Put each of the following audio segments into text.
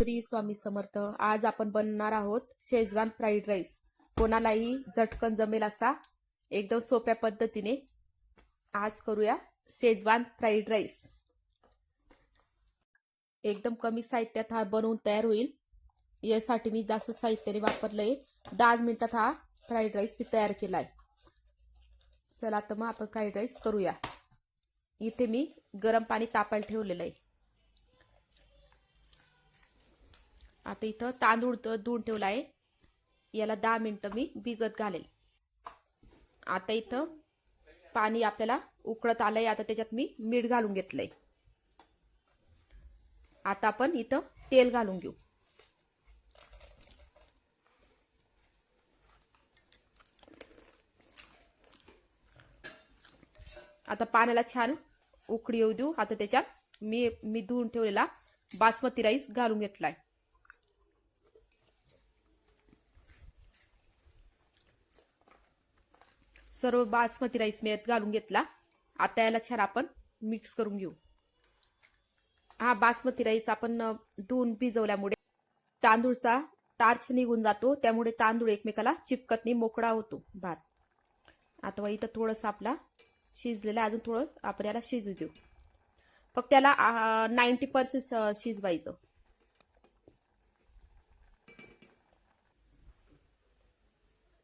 श्री स्वामी समर्थ. आज आपण बनणार आहोत शेजवान फ्राईड राईस कोणालाही झटकन जमेल असा एकदम सोप्या पद्धतीने आज करूया शेजवान फ्राईड राईस एकदम कमी साहित्यात हा बनवून तयार होईल. यासाठी मी जास्त साहित्याने वापरलंय. दहा मिनिटात हा फ्राईड राईस मी तयार केलाय. चला तर मग आपण फ्राईड राईस करूया. इथे मी गरम पाणी तापायला ठेवलेलं आहे. आता इथं तांदूळ तर धुवून ठेवला आहे. याला दहा मिनटं मी भिजत घालेल. आता इथं पाणी आपल्याला उकळत आलंय. आता त्याच्यात मी मीठ घालून घेतलंय. आता आपण इथं तेल घालून घेऊ. आता पाण्याला छान उकळी येऊ देऊ. आता त्याच्यात मी मी धुवून ठेवलेला बासमती राईस घालून घेतलाय. सर्व बासमती राईस मी यात घालून घेतला. आता याला छान आपण मिक्स करून घेऊ. हा बासमती राईस आपण धुवून भिजवल्यामुळे तांदूळचा टार्च निघून जातो. त्यामुळे तांदूळ एकमेकाला चिपकतने मोकळा होतो भात. आता इथं थोडंसं आपला शिजलेलं अजून थोडं आपण याला शिजू देऊ. फक्त त्याला नाईन्टी पर्सेंट शिजवायचं.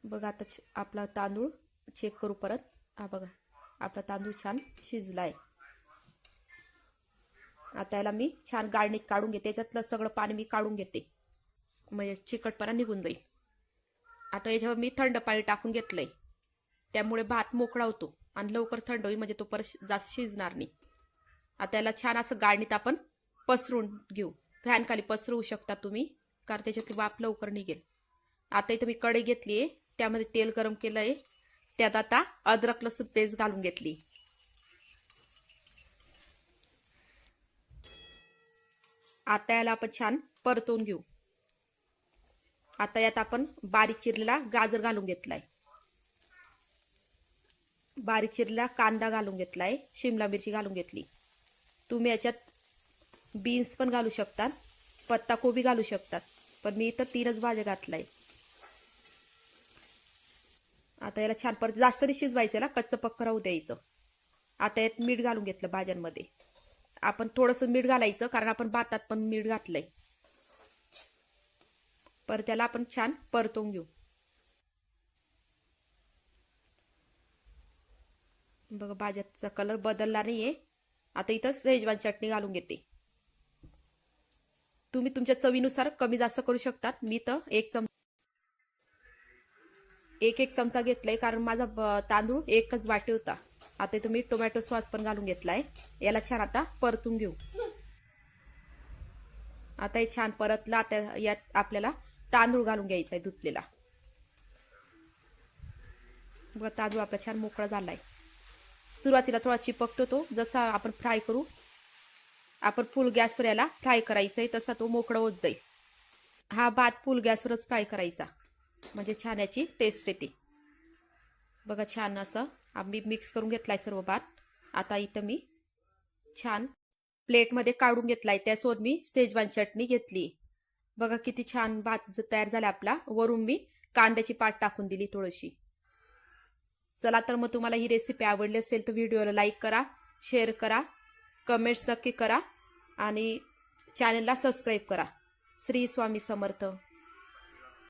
बघा आता छ- आपला तांदूळ चेक करू परत. हा बघा आपला तांदूळ छान शिजलाय. आता याला मी छान गाळणीत काढून घेते. त्याच्यातलं सगळं पाणी मी काढून घेते. म्हणजे चिकटपणा निघून जाईल. आता याच्यावर मी थंड पाणी टाकून घेतलंय. त्यामुळे भात मोकळा होतो आणि लवकर थंड होईल म्हणजे तो परत जास्त शिजणार नाही. आता याला छान असं गाळणीत आपण पसरून घेऊ. फॅन खाली पसरवू शकता तुम्ही कारण त्याच्यातली वाफ लवकर निघेल. आता इथं मी कढई घेतली आहे त्यामध्ये तेल गरम केलं आहे त्यात आता अद्रक लसूण पेस्ट घालून घेतली. आता याला आपण छान परतवून घेऊ. आता यात आपण बारीक चिरलेला गाजर घालून घेतलाय. बारीक चिरलेला कांदा घालून घेतलाय शिमला मिरची घालून घेतली. तुम्ही याच्यात बीन्स पण घालू शकतात पत्ताकोबी घालू शकतात पण मी इथं तीनच भाज्या घातलाय आता याला छान परत जास्त नाही शिजवायचं याला कच्चं पक्क राहू द्यायचं. आता यात मीठ घालून घेतलं भाज्यांमध्ये. आपण थोडंसं मीठ घालायचं कारण आपण भातात पण मीठ घातलंय. परत त्याला आपण छान परतवून घेऊ. बघा भाज्याचा कलर बदलला नाहीये. आता इथं शेजवान चटणी घालून घेते. तुम्ही तुमच्या चवीनुसार कमी जास्त करू शकतात. मी तर एक चम एक एक चमचा घेतलाय कारण माझा तांदूळ एकच वाटी होता. आता तुम्ही टोमॅटो सॉस पण घालून घेतलाय. याला छान आता परतून घेऊ. आता हे छान परतलं आता यात आपल्याला तांदूळ घालून घ्यायचा आहे धुतलेला. बघा तांदूळ आपला छान मोकळा झालाय. सुरुवातीला थोडा चिपकतो तो जसा आपण फ्राय करू. आपण फुल गॅसवर याला फ्राय करायचा आहे तसा तो मोकळा होत जाईल. हा भात फुल गॅसवरच फ्राय करायचा. म्हणजे छान याची टेस्ट येते. बघा छान असं. आम्ही मिक्स करून घेतलाय सर्व भात. आता इथं मी छान प्लेटमध्ये काढून घेतलाय. त्यासोबत मी शेजवान चटणी घेतली. बघा किती छान भात तयार झाला आपला. वरून मी कांद्याची पाट टाकून दिली थोडीशी. चला तर मग तुम्हाला ही रेसिपी आवडली असेल तर व्हिडिओला लाईक करा शेअर करा कमेंट्स नक्की करा आणि चॅनलला सबस्क्राईब करा. श्री स्वामी समर्थ.